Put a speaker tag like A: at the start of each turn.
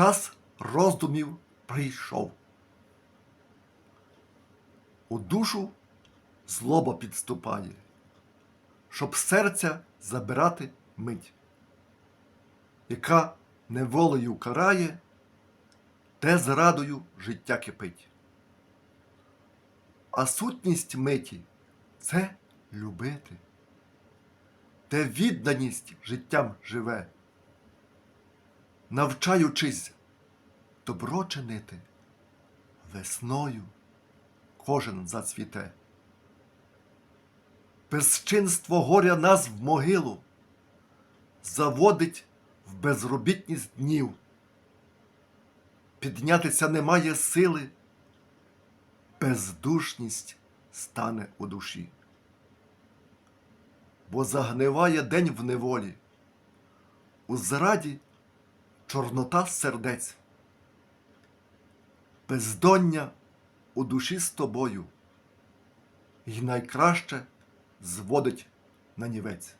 A: час роздумів прийшов. У душу злоба підступає, щоб серця забирати мить, яка неволею карає, де зрадою життя кипить. А сутність миті це любити, де відданість життям живе, навчаючись добро чинити, весною кожен зацвіте. Безчинство горя нас в могилу заводить в безробітність днів. Піднятися немає сили, бездушність стане у душі. Бо загниває день в неволі, у зраді чорнота сердець, бездоння у душі з тобою, й найкраще зводить на нівець.